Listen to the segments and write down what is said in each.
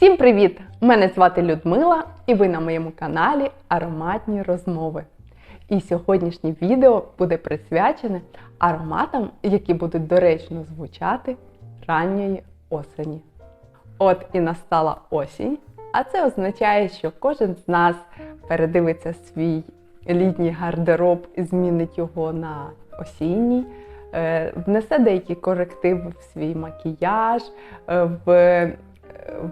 Всім привіт! Мене звати Людмила, і ви на моєму каналі Ароматні розмови. І сьогоднішнє відео буде присвячене ароматам, які будуть доречно звучати ранньої осені. От і настала осінь, а це означає, що кожен з нас передивиться свій літній гардероб і змінить його на осінній. е, Внесе деякі корективи в свій макіяж, е, в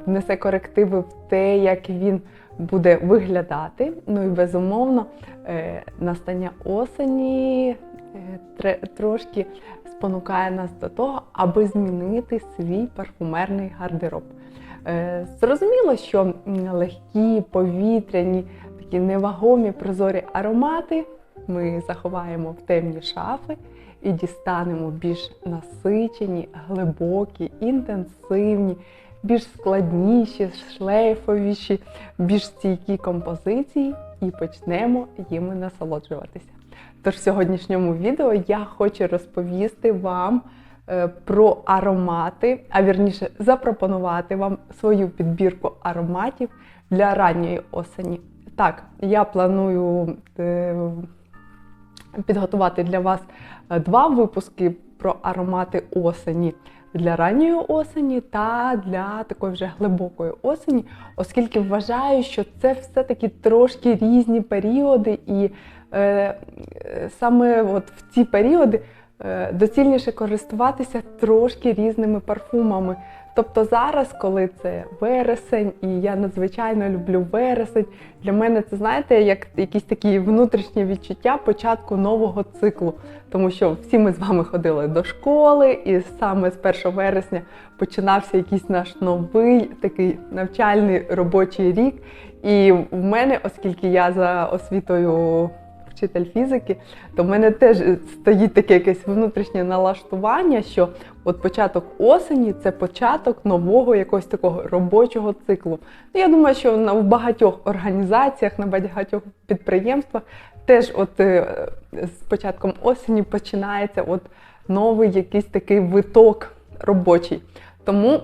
внесе корективи в те, як він буде виглядати. Ну і безумовно, е, настання осені е, трошки спонукає нас до того, аби змінити свій парфумерний гардероб. Е, Зрозуміло, що легкі, повітряні, такі невагомі прозорі аромати ми заховаємо в темні шафи і дістанемо більш насичені, глибокі, інтенсивні, більш складніші, шлейфовіші, більш стійкі композиції і почнемо їми насолоджуватися. Тож в сьогоднішньому відео я хочу розповісти вам е, про аромати, а вірніше запропонувати вам свою підбірку ароматів для ранньої осені. Так, я планую е, підготувати для вас е, два випуски про аромати осені для ранньої осені та для такої вже глибокої осені, оскільки вважаю, що це все-таки трошки різні періоди, і е, саме от в ці періоди е, доцільніше користуватися трошки різними парфумами. Тобто зараз, коли це вересень, і я надзвичайно люблю вересень, для мене це знаєте, як якісь такі внутрішні відчуття початку нового циклу. Тому що всі ми з вами ходили до школи, і саме з 1 вересня починався якийсь наш новий такий навчальний робочий рік. І в мене, оскільки я за освітою вчитель фізики, то в мене теж стоїть таке якесь внутрішнє налаштування, що от початок осені це початок нового якогось такого робочого циклу. Ну, я думаю, що в багатьох організаціях, на багатьох підприємствах теж от е, з початком осені починається от новий якийсь такий виток робочий. Тому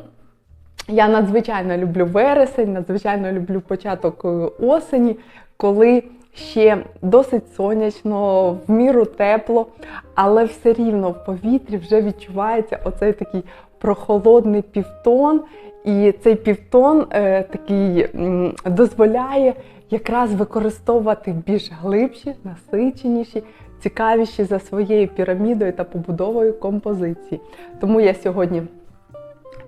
я надзвичайно люблю вересень, надзвичайно люблю початок е, осені, коли ще досить сонячно, в міру тепло, але все рівно в повітрі вже відчувається оцей такий прохолодний півтон. І цей півтон е, такий дозволяє якраз використовувати більш глибші, насиченіші, цікавіші за своєю пірамідою та побудовою композиції. Тому я сьогодні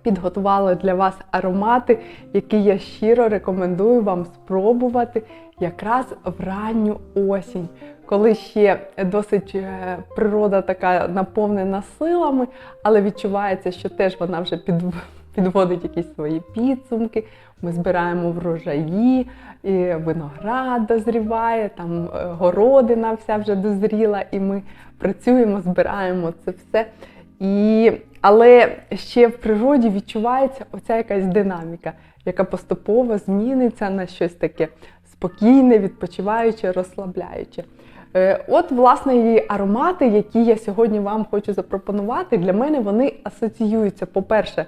підготувала для вас аромати, які я щиро рекомендую вам спробувати якраз в ранню осінь, коли ще досить е, природа така наповнена силами, але відчувається, що теж вона вже під, підводить якісь свої підсумки. Ми збираємо врожаї, і виноград дозріває, там е, городина вся вже дозріла, і ми працюємо, збираємо це все. І, але ще в природі відчувається оця якась динаміка, яка поступово зміниться на щось таке спокійне, відпочиваюче, розслабляюче. Е, От, власне, і аромати, які я сьогодні вам хочу запропонувати, для мене вони асоціюються, по-перше,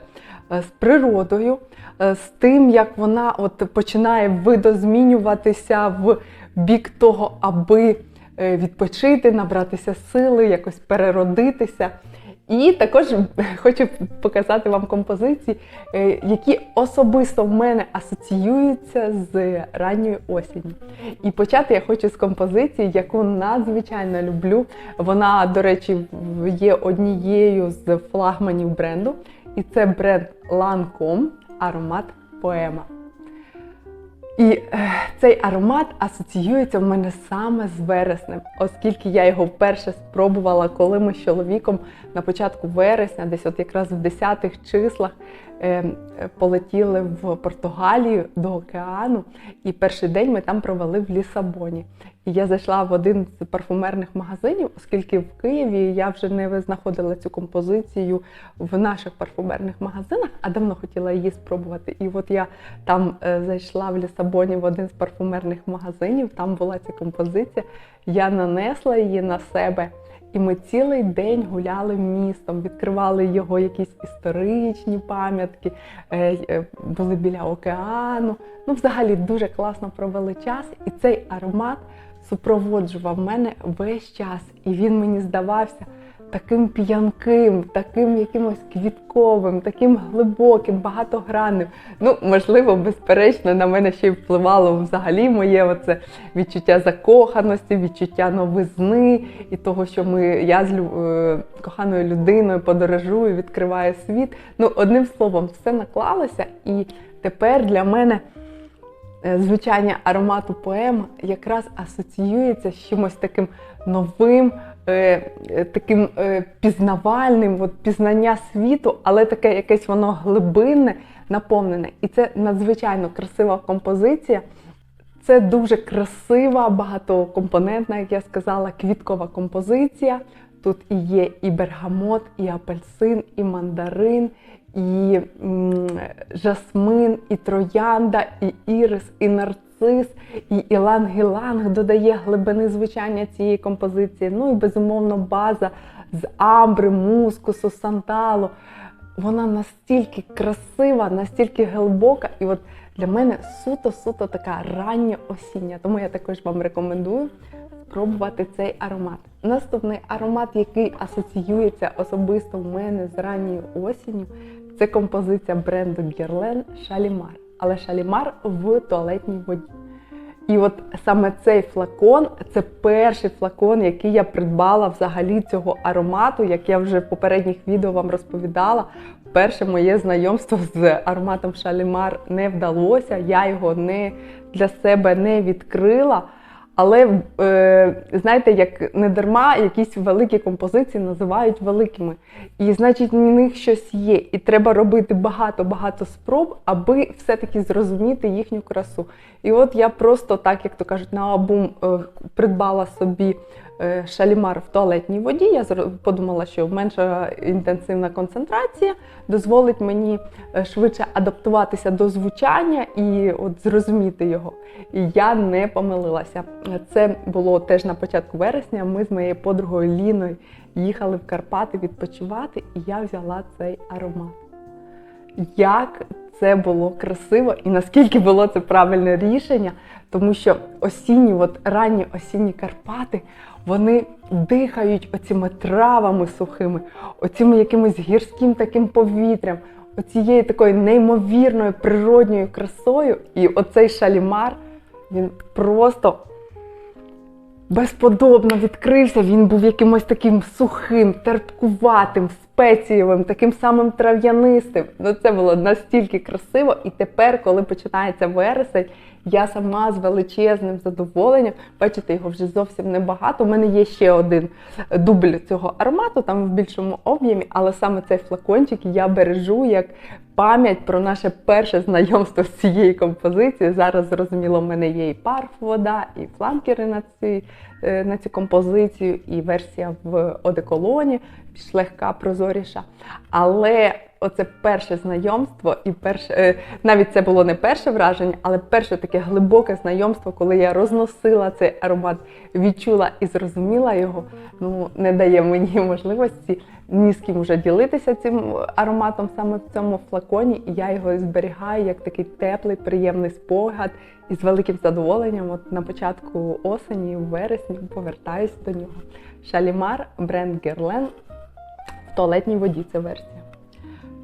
е, з природою, е, з тим, як вона от починає видозмінюватися в бік того, аби відпочити, набратися сили, якось переродитися. І також хочу показати вам композиції, е, які особисто в мене асоціюються з ранньою осінню. І почати я хочу з композиції, яку надзвичайно люблю. Вона, до речі, є однією з флагманів бренду. І це бренд Lancome аромат Поема. І е, цей аромат асоціюється в мене саме з вереснем, оскільки я його вперше спробувала, коли ми з чоловіком на початку вересня, десь от якраз в 10-х числах, полетіли в Португалію до океану. І перший день ми там провели в Лісабоні. І я зайшла в один з парфумерних магазинів, оскільки в Києві я вже не знаходила цю композицію в наших парфумерних магазинах, а давно хотіла її спробувати. І от я там е, зайшла в Лісабоні в один з парфумерних магазинів, там була ця композиція. Я нанесла її на себе. І ми цілий день гуляли містом, відкривали його якісь історичні пам'ятки, е, е, були біля океану. Ну, взагалі дуже класно провели час. І цей аромат супроводжував мене весь час. І він мені здавався таким п'янким, таким якимось квітковим, таким глибоким, багатогранним. Ну, можливо, безперечно, на мене ще й впливало взагалі моє оце відчуття закоханості, відчуття новизни і того, що ми, я з е, коханою людиною подорожую, відкриваю світ. Ну, одним словом, все наклалося, і тепер для мене. е, Звучання аромату поема якраз асоціюється з чимось таким новим, таким е, пізнавальним, от пізнання світу, але таке якесь воно глибинне, наповнене. І це надзвичайно красива композиція. Це дуже красива, багатокомпонентна, як я сказала, квіткова композиція. Тут і є і бергамот, і апельсин, і мандарин, і жасмин, і троянда, і ірис, і нарцис, і іланг-іланг додає глибини звучання цієї композиції. Ну і безумовно база з амбри, мускусу, санталу. Вона настільки красива, настільки глибока, і от для мене суто-суто така рання осіння. Тому я також вам рекомендую спробувати цей аромат. Наступний аромат, який асоціюється особисто в мене з ранньою осінню, це композиція бренду Guerlain Шалімар. Але Шалімар в туалетній воді. І от саме цей флакон це перший флакон, який я придбала взагалі цього аромату, як я вже в попередніх відео вам розповідала. Перше моє знайомство з ароматом Шалімар не вдалося, я його не для себе не відкрила. Але е, знаєте, як не дарма якісь великі композиції називають великими. І значить, в них щось є. І треба робити багато-багато спроб, аби все-таки зрозуміти їхню красу. І от я просто, так як то кажуть, на обум е, придбала собі шалімар в туалетній воді. Я подумала, що менша інтенсивна концентрація дозволить мені е, швидше адаптуватися до звучання і от зрозуміти його. І я не помилилася. Це було теж на початку вересня. Ми з моєю подругою Ліною їхали в Карпати відпочивати, і я взяла цей аромат. Як це було красиво і наскільки було це правильне рішення, тому що осінні, от ранні осінні Карпати, вони дихають оціми травами сухими, оцим якимось гірським таким повітрям, оцією такою неймовірною природньою красою. І оцей шалімар він просто безподобно відкрився. Він був якимось таким сухим, терпкуватим, спецієвим, таким самим трав'янистим. Ну це було настільки красиво. І тепер, коли починається вересень, я сама з величезним задоволенням, бачите, його вже зовсім небагато. У мене є ще один дубль цього аромату, там в більшому об'ємі, але саме цей флакончик я бережу як пам'ять про наше перше знайомство з цією композицією. Зараз зрозуміло, в мене є і парф вода, і фланкери на ці, е, на цю композицію, і версія в одеколоні, більш легка, прозоріша. Але оце перше знайомство, і перше, е, навіть це було не перше враження, але перше таке глибоке знайомство, коли я розносила цей аромат, відчула і зрозуміла його, ну не дає мені можливості ні з ким уже ділитися цим ароматом саме в цьому флаконі, і я його зберігаю як такий теплий, приємний спогад. І з великим задоволенням, от на початку осені, в вересні, повертаюся до нього. Шалімар, бренд Guerlain туалетній воді це версія.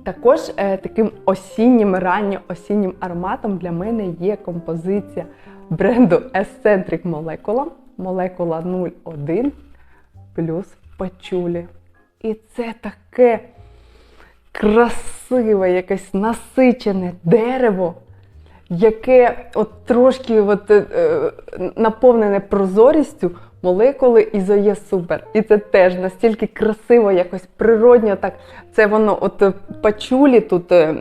Також е, таким осіннім, ранньо-осіннім ароматом для мене є композиція бренду Eccentric Molecula, молекула 01 плюс пачулі. І це таке красиве, якесь насичене дерево, яке от трошки от, е, е, наповнене прозорістю молекули ізоє супер. І це теж настільки красиво, якось природньо так. Це воно, от е, пачулі тут е,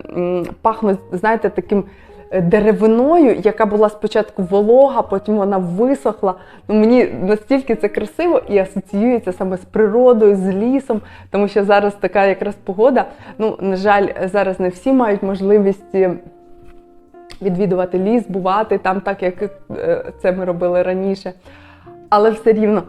пахнуть, знаєте, таким е, деревиною, яка була спочатку волога, потім вона висохла. Ну, мені настільки це красиво і асоціюється саме з природою, з лісом, тому що зараз така якраз погода. Ну, на жаль, зараз не всі мають можливість. Відвідувати ліс, бувати там, так як це ми робили раніше. Але все рівно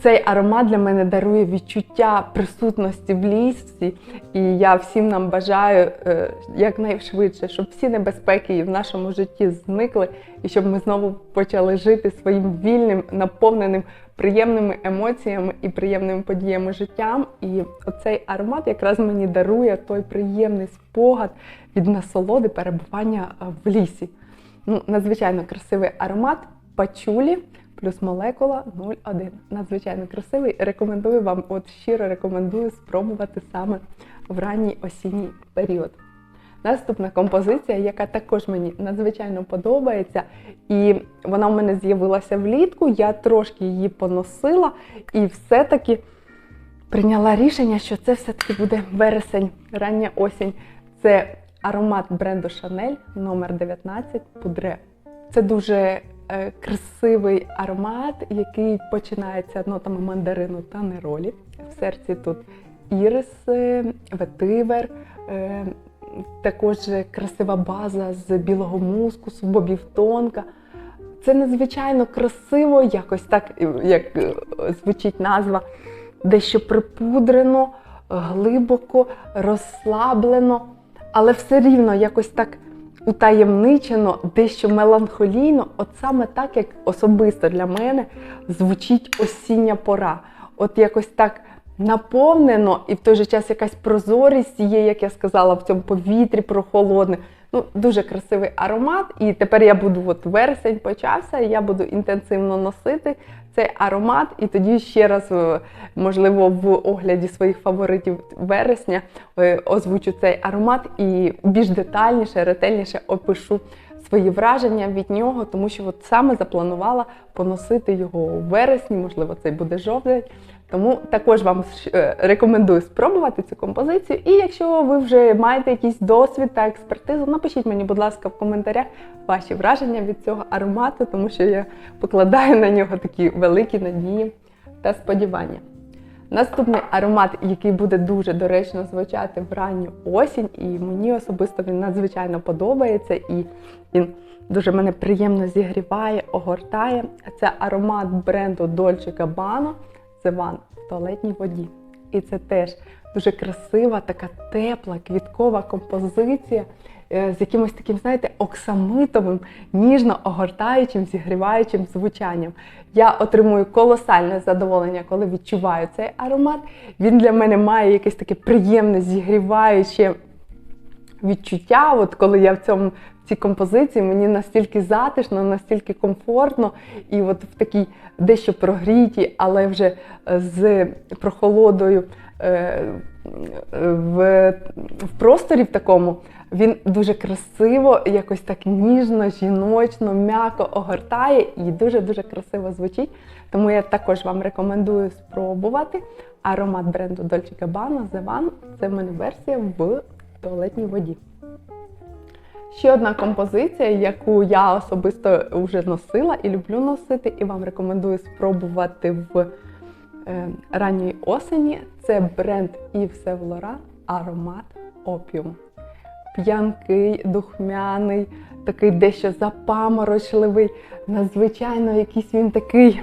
Цей аромат для мене дарує відчуття присутності в лісі, і я всім нам бажаю е, якнайшвидше, щоб всі небезпеки в нашому житті зникли, і щоб ми знову почали жити своїм вільним, наповненим приємними емоціями і приємними подіями життям. І оцей аромат якраз мені дарує той приємний спогад від насолоди перебування е, в лісі. Ну, надзвичайно красивий аромат пачулі плюс молекула 0,1. Надзвичайно красивий. Рекомендую вам, от щиро рекомендую спробувати саме в ранній осінній період. Наступна композиція, яка також мені надзвичайно подобається, і вона в мене з'явилася влітку. Я трошки її поносила і все-таки прийняла рішення, що це все-таки буде вересень, рання осінь. Це аромат бренду Chanel номер 19 Пудре. Це дуже красивий аромат, який починається нотами мандарину та неролі. В серці тут ірис, е, ветивер, е, також красива база з білого мускусу, бобів тонка. Це надзвичайно красиво, якось так, як е, звучить назва, дещо припудрено, глибоко, розслаблено, але все рівно якось так утаємничено, дещо меланхолійно, от саме так, як особисто для мене звучить осіння пора. От якось так наповнено, і в той же час якась прозорість є, як я сказала, в цьому повітрі прохолодне. Ну, Дуже красивий аромат. І тепер я буду, от вересень почався, я буду інтенсивно носити цей аромат. І тоді ще раз, е, можливо, в огляді своїх фаворитів вересня е, озвучу цей аромат і більш детальніше, ретельніше опишу свої враження від нього, тому що от саме запланувала поносити його у вересні, можливо, це буде жовтень. Тому також вам е, рекомендую спробувати цю композицію. І якщо ви вже маєте якийсь досвід та експертизу, напишіть мені, будь ласка, в коментарях ваші враження від цього аромату, тому що я покладаю на нього такі великі надії та сподівання. Наступний аромат, який буде дуже доречно звучати в ранню осінь, і мені особисто він надзвичайно подобається, і він дуже мене приємно зігріває, огортає. Це аромат бренду Dolce Gabbana Зеван в туалетній воді. І це теж дуже красива, така тепла, квіткова композиція е, з якимось таким, знаєте, оксамитовим, ніжно огортаючим, зігріваючим звучанням. Я отримую колосальне задоволення, коли відчуваю цей аромат. Він для мене має якесь таке приємне, зігріваюче відчуття. От коли я в цьому цій композиції мені настільки затишно, настільки комфортно, і от в такій дещо прогрітій, але вже е, з прохолодою е, в, в просторі в такому. Він дуже красиво, якось так ніжно, жіночно, м'яко огортає і дуже-дуже красиво звучить. Тому я також вам рекомендую спробувати аромат бренду Dolce Gabbana The One. Це в мене версія в туалетній воді. Ще одна композиція, яку я особисто вже носила і люблю носити, і вам рекомендую спробувати в е, ранній осені. Це бренд Yves Laurent аромат Опіум. П'янкий, духмяний, такий дещо запаморочливий, надзвичайно якийсь він такий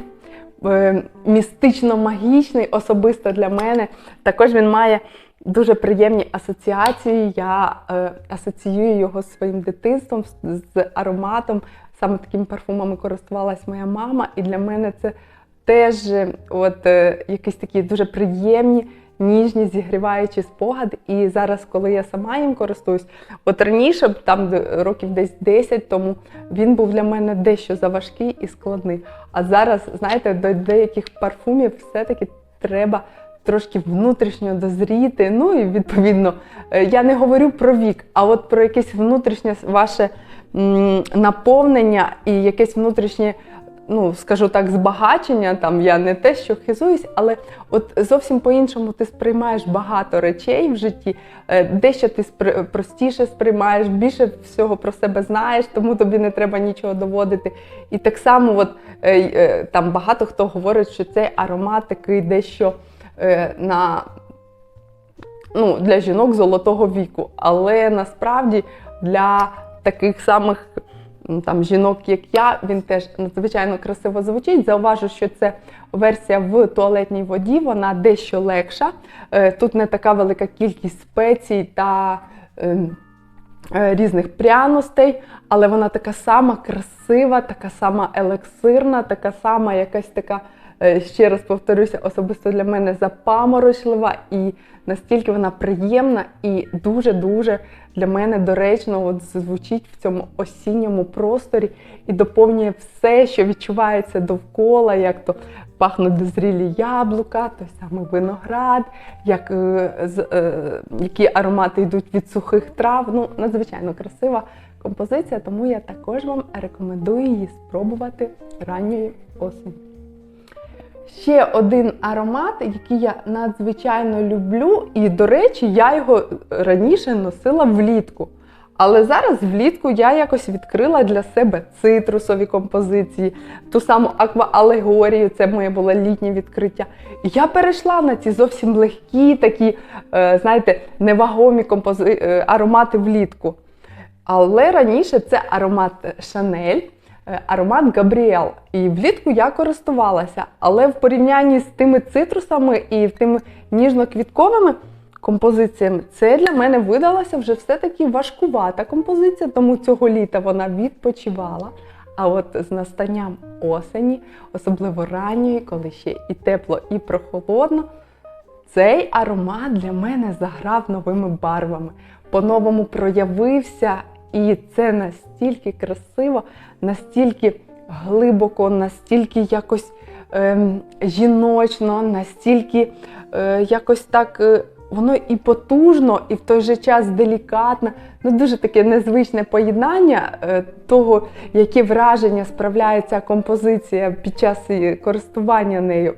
е, містично-магічний, особисто для мене. Також він має дуже приємні асоціації. Я е, асоціюю його з своїм дитинством, з, з ароматом. Саме такими парфумами користувалась моя мама, і для мене це теж е, от, е, якісь такі дуже приємні. Ніжні, зігріваючі спогади. І зараз, коли я сама їм користуюсь, от раніше, там років десь 10 тому, він був для мене дещо заважкий і складний. А зараз, знаєте, до деяких парфумів все-таки треба трошки внутрішньо дозріти. Ну і відповідно, е, я не говорю про вік, а от про якесь внутрішнє ваше наповнення і якесь внутрішнє. Ну, скажу так, збагачення, там я не те, що хизуюсь, але от зовсім по-іншому ти сприймаєш багато речей в житті, е, дещо ти простіше сприймаєш, більше всього про себе знаєш, тому тобі не треба нічого доводити. І так само, от е, там багато хто говорить, що цей аромат такий дещо. Е, на ну, для жінок золотого віку. Але насправді для таких самих там жінок, як я, він теж надзвичайно красиво звучить. Зауважу, що це версія в туалетній воді, вона дещо легша. Е, Тут не така велика кількість спецій та ем, е, різних пряностей, але вона така сама красива, така сама елексирна, така сама якась така, ще раз повторюся, особисто для мене запаморочлива і настільки вона приємна і дуже-дуже для мене доречно от звучить в цьому осінньому просторі і доповнює все, що відчувається довкола, як то пахнуть дозрілі яблука, той самий виноград, як, е, з- е, які аромати йдуть від сухих трав. Ну, надзвичайно красива композиція, тому я також вам рекомендую її спробувати ранньої осені. Ще один аромат, який я надзвичайно люблю, і, до речі, я його раніше носила влітку. Але зараз влітку я якось відкрила для себе цитрусові композиції, ту саму акваалегорію, це моє було літнє відкриття. І я перейшла на ці зовсім легкі, такі, е, знаєте, невагомі компози... е, аромати влітку. Але раніше це аромат Шанель, е, аромат Габріел. І влітку я користувалася. Але в порівнянні з тими цитрусами і тими ніжно-квітковими композиціями, це для мене видалася вже все-таки важкувата композиція, тому цього літа вона відпочивала. А от з настанням осені, особливо ранньої, коли ще і тепло, і прохолодно, цей аромат для мене заграв новими барвами, по-новому проявився, і це настільки красиво, настільки глибоко, настільки якось ем, жіночно, настільки е, якось так. е, Воно і потужно, і в той же час делікатно. Ну, дуже таке незвичне поєднання е, того, які враження справляє ця композиція під час користування нею.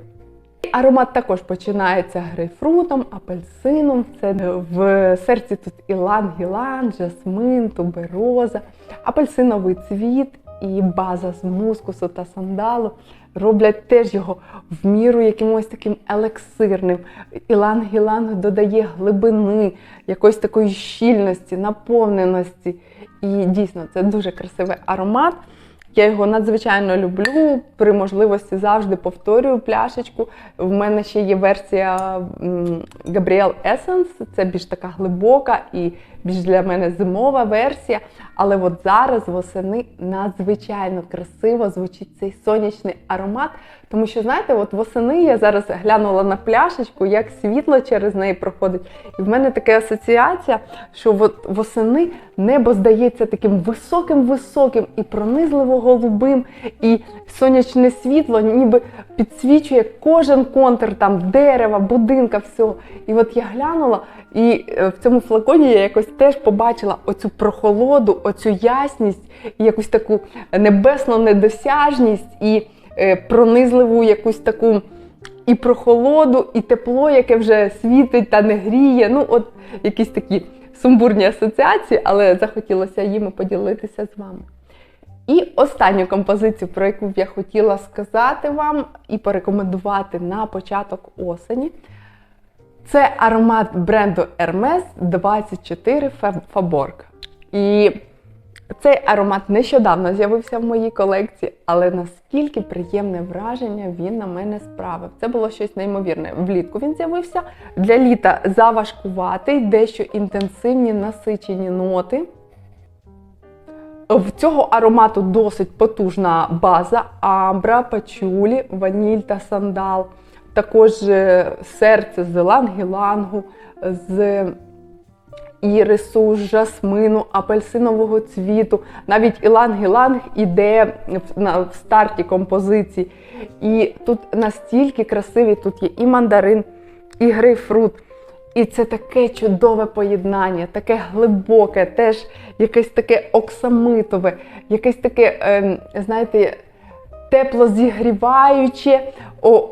Аромат також починається грейпфрутом, апельсином. Це в серці тут ілан-гілан, жасмин, тубероза, апельсиновий цвіт і база з мускусу та сандалу роблять теж його в міру якимось таким елексирним. Ілан-гілан додає глибини, якоїсь такої щільності, наповненості. І дійсно це дуже красивий аромат. Я його надзвичайно люблю. При можливості завжди повторюю пляшечку. В мене ще є версія Gabriel Essence, це більш така глибока і більш для мене зимова версія. Але от зараз восени надзвичайно красиво звучить цей сонячний аромат. Тому що, знаєте, от восени я зараз глянула на пляшечку, як світло через неї проходить. І в мене така асоціація, що от восени небо здається таким високим-високим і пронизливо голубим, і сонячне світло ніби підсвічує кожен контур там дерева, будинка, всього. І от я глянула, і е, в цьому флаконі я якось теж побачила оцю прохолоду, оцю ясність, і якусь таку небесну недосяжність, і пронизливу якусь таку. І прохолоду, і тепло, яке вже світить та не гріє. Ну, от якісь такі сумбурні асоціації, але захотілося їми поділитися з вами. І останню композицію, про яку б я хотіла сказати вам і порекомендувати на початок осені, це аромат бренду Hermes 24 Faborg. І цей аромат нещодавно з'явився в моїй колекції, але наскільки приємне враження він на мене справив. Це було щось неймовірне. Влітку він з'явився. Для літа заважкуватий, дещо інтенсивні насичені ноти. В цього аромату досить потужна база амбра, пачулі, ваніль та сандал. Також е, серце з лангілангу, з ірису, жасмину, апельсинового цвіту. Навіть іланг-іланг іде в, старті композиції. І тут настільки красиві, тут є і мандарин, і грейпфрут. І це таке чудове поєднання, таке глибоке, теж якесь таке оксамитове, якесь таке, ем, знаєте, тепло зігріваюче,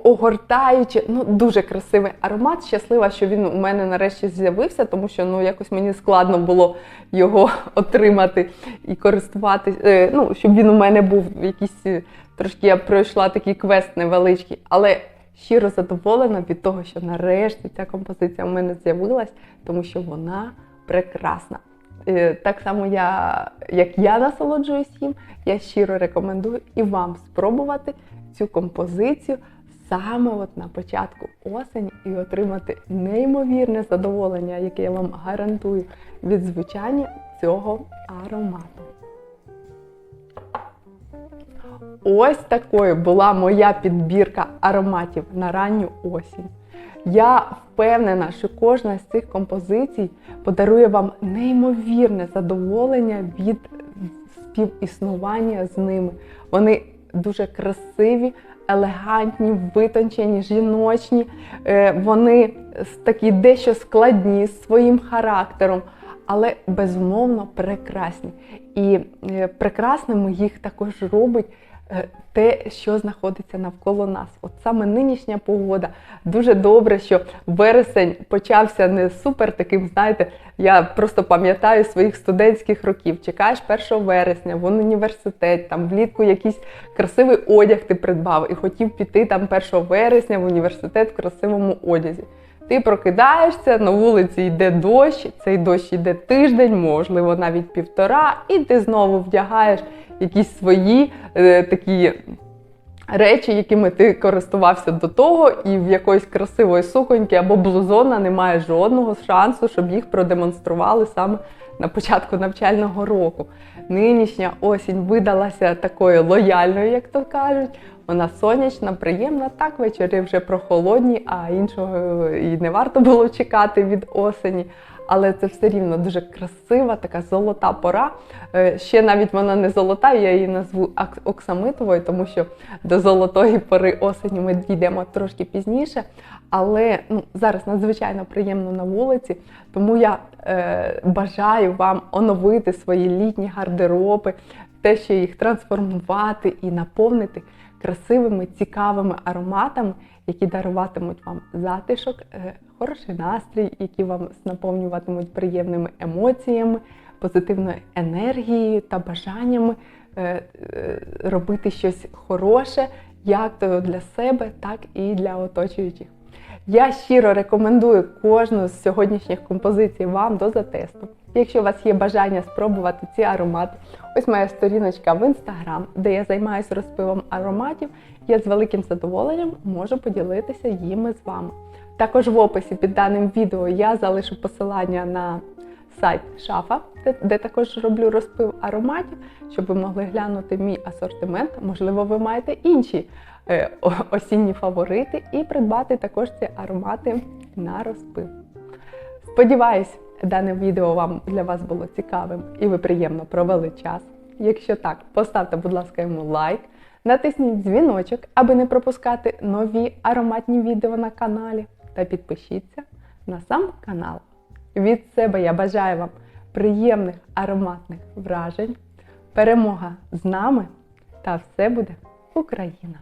огортаюче. Ну, дуже красивий аромат. Щаслива, що він у мене нарешті з'явився, тому що ну, якось мені складно було його отримати і користуватись. е, ну, щоб він у мене був якийсь, е, трошки я пройшла такий квест невеличкий. Але щиро задоволена від того, що нарешті ця композиція у мене з'явилась, тому що вона прекрасна. Е, так само я, як я насолоджуюсь їм, я щиро рекомендую і вам спробувати цю композицію саме от на початку осені і отримати неймовірне задоволення, яке я вам гарантую від звучання цього аромату. Ось такою була моя підбірка ароматів на ранню осінь. Я впевнена, що кожна з цих композицій подарує вам неймовірне задоволення від співіснування з ними. Вони дуже красиві, елегантні, витончені, жіночні. Е, Вони такі дещо складні з своїм характером, але безумовно прекрасні. І е, прекрасними їх також робить те, що знаходиться навколо нас. От саме нинішня погода. Дуже добре, що вересень почався не супер таким, знаєте, я просто пам'ятаю своїх студентських років. Чекаєш 1 вересня в університет, там влітку якийсь красивий одяг ти придбав і хотів піти там 1 вересня в університет в красивому одязі. Ти прокидаєшся, на вулиці йде дощ, цей дощ йде тиждень, можливо, навіть півтора, і ти знову вдягаєш якісь свої е, такі речі, якими ти користувався до того, і в якоїсь красивої суконьки або блузона немає жодного шансу, щоб їх продемонстрували саме на початку навчального року. Нинішня осінь видалася такою лояльною, як то кажуть. Вона сонячна, приємна. Так, вечори вже прохолодні, а іншого і не варто було чекати від осені. Але це все рівно дуже красива, така золота пора. Е, Ще навіть вона не золота, я її назву оксамитовою, тому що до золотої пори осені ми дійдемо трошки пізніше. Але ну, зараз надзвичайно приємно на вулиці, тому я е, бажаю вам оновити свої літні гардероби, те, що їх трансформувати і наповнити красивими, цікавими ароматами, які даруватимуть вам затишок, е, хороший настрій, які вам наповнюватимуть приємними емоціями, позитивною енергією та бажаннями е, е, робити щось хороше, як то для себе, так і для оточуючих. Я щиро рекомендую кожну з сьогоднішніх композицій вам до затесту. Якщо у вас є бажання спробувати ці аромати, ось моя сторіночка в інстаграм, де я займаюся розпивом ароматів, я з великим задоволенням можу поділитися їми з вами. Також в описі під даним відео я залишу посилання на сайт Шафа, де, також роблю розпив ароматів, щоб ви могли глянути мій асортимент. Можливо, ви маєте інші е, осінні фаворити і придбати також ці аромати на розпив. Сподіваюсь, дане відео вам для вас було цікавим і ви приємно провели час. Якщо так, поставте, будь ласка, йому лайк, натисніть дзвіночок, аби не пропускати нові ароматні відео на каналі, та підпишіться на сам канал. Від себе я бажаю вам приємних ароматних вражень, перемога з нами та все буде Україна!